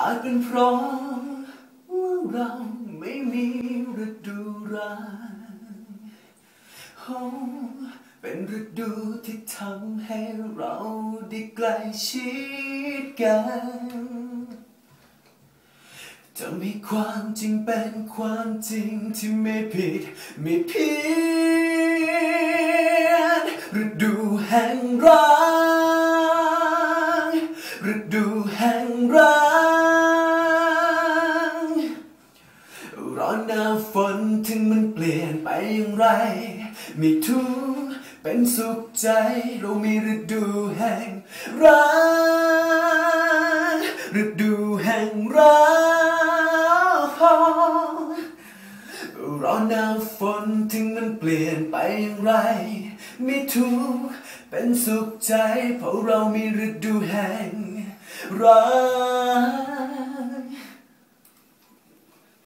อาจเป็นเพราะว่าเราไม่มีฤดูร้ายโอ้เป็นฤดูที่ทำให้เราได้ใกล้ชิดกันจะมีความจริงเป็นความจริงที่ไม่ผิดไม่เพี้ยนฤดูแห่งรักฤดู แห่งรักร้อนหน้าฝนถึงมันเปลี่ยนไปอย่างไรไม่ทุกเป็นสุขใจเรามีฤดูแห่งรักฤดูแห่งรักร้อนหน้าฝนถึงมันเปลี่ยนไปอย่างไรไม่ทุกเป็นสุขใจเพราะเรามีฤดูแห่ง รัก